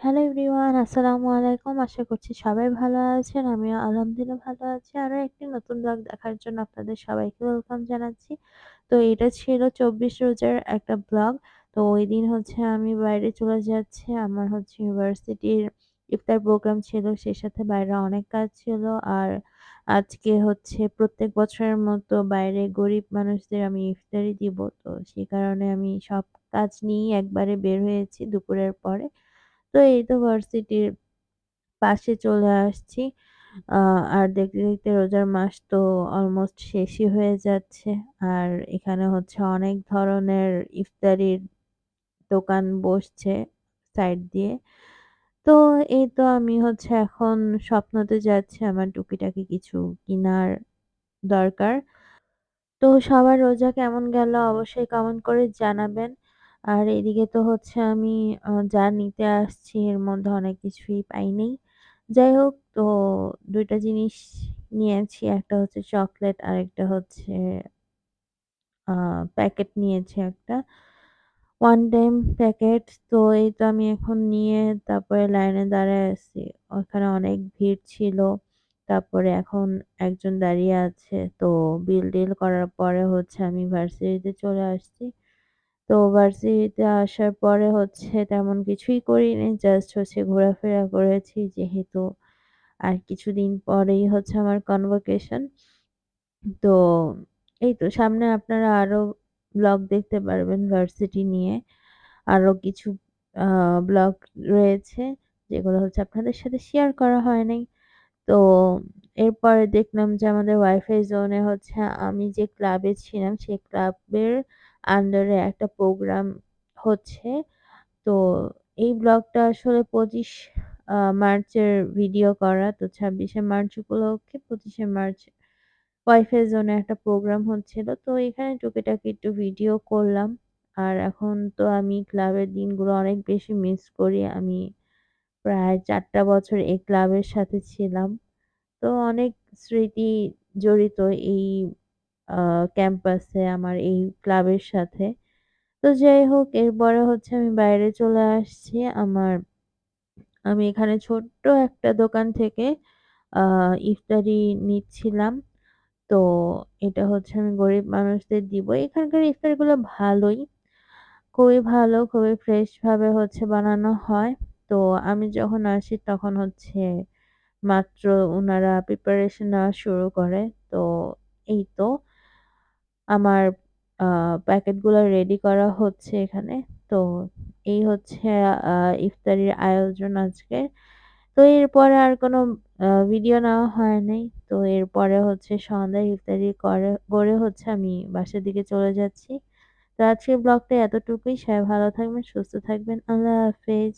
Hello everyone আসসালামু আলাইকুম। আশা করছি সবাই ভালো আছেন। আমিও আলহামদুলিল্লাহ ভালো আছি। আরও একটি নতুন ব্লগ দেখার জন্য আপনাদের সবাইকে ওয়েলকাম জানাচ্ছি। তো এটা ছিল ২৪ রোজার একটা ব্লগ। তো ওই দিন হচ্ছে আমি বাইরে চলে যাচ্ছি। আমার হচ্ছে ইউনিভার্সিটির ইফতার প্রোগ্রাম ছিল। সেই সাথে বাইরে অনেক কাজ ছিল। আর আজকে হচ্ছে প্রত্যেক বছরের মতো বাইরে গরিব মানুষদের আমি ইফতারি দিব। তো সেই কারণে আমি সব কাজ নিয়েই একবারে বের হয়েছি দুপুরের পরে। তো এই তো ভার্সিটির পাশে চলে আসছি। আর দেখতে, দেখতে রোজার মাস তো অলমোস্ট শেষই হয়ে যাচ্ছে। আর এখানে হচ্ছে অনেক ধরনের ইফতারির দোকান বসছে সাইড দিয়ে। তো এই তো আমি হচ্ছে এখন স্বপ্নতে যাচ্ছি আমার টুকিটাকি কিছু কেনার দরকার। তো সবার রোজা কেমন গেল অবশ্যই কমেন্ট করে জানাবেন। আর এদিকে তো হচ্ছে আমি যা নিতে আসছি এর মধ্যে অনেক কিছুই পাইনি যাই হোক, তো দুইটা জিনিস নিয়েছি। একটা হচ্ছে চকলেট আর একটা হচ্ছে প্যাকেট নিয়েছি একটা। One time packet. তো এই তো আমি এখন নিয়ে তারপরে লাইনে দাঁড়ায় আছি। ওখানে অনেক ভিড় ছিল। তারপরে এখন একজন দাঁড়িয়ে আছে। তো বিল-টিল করার পরে হচ্ছে আমি ভার্সিটিতে চলে আসছি। তো ভার্সিটিতে আসার পরে হচ্ছে তেমন কিছুই করিনি। জাস্ট হচ্ছে ঘোরাফেরা করেছি যেহেতু আর কিছুদিন পরেই হচ্ছে আমার কনভোকেশন। তো এই তো সামনে আপনারা আরও ব্লগ দেখতে পারবেন ভার্সিটি নিয়ে। আরও কিছু ব্লগ রয়েছে যেগুলো হচ্ছে আপনাদের সাথে শেয়ার করা হয় নাই। তো এরপরে দেখলাম যে আমাদের ওয়াইফাই জোনে হচ্ছে আমি যে ক্লাবে ছিলাম সেই ক্লাবের আন্ডারে একটা প্রোগ্রাম হচ্ছে। তো এই ব্লগটা আসলে পঁচিশ মার্চের ভিডিও করা। তো ২৬শে মার্চ উপলক্ষে ২৫শে মার্চ ওয়াইফাই জোনে একটা প্রোগ্রাম হচ্ছিল। তো এখানে টুকিটাকি একটু ভিডিও করলাম। আর এখন তো আমি ক্লাবের দিনগুলো অনেক বেশি মিস করি। আমি প্রায় ৪ টা বছর এই ক্লাবের সাথে ছিলাম। তো অনেক স্মৃতি জড়িত এই ক্যাম্পাসে আমার এই ক্লাবের সাথে। তো যাই হোক এরপরে হচ্ছে আমি বাইরে চলে আসছি। আমার আমি এখানে ছোট্ট একটা দোকান থেকে ইফতারি নিচ্ছিলাম। তো এটা হচ্ছে আমি গরিব মানুষদের দিব। এখানকার ইফতারিগুলো ভালোই। খুবই ভালো, খুবই ফ্রেশভাবে হচ্ছে বানানো হয়। তো আমি যখন আসি তখন হচ্ছে মাত্র ওনারা প্রিপারেশন নেওয়া শুরু করে। তো এই তো আমার প্যাকেটগুলো রেডি করা হচ্ছে এখানে। তো এই হচ্ছে ইফতারির আয়োজন আজকে। তো এরপরে আর কোনো ভিডিও নেওয়া হয় নাই। তো এরপরে হচ্ছে সন্ধ্যায় ইফতারি করে করে হচ্ছে আমি বাসার দিকে চলে যাচ্ছি। তো আজকের ব্লগটা এতটুকুই। সবাই ভালো থাকবেন, সুস্থ থাকবেন। আল্লাহ হাফেজ।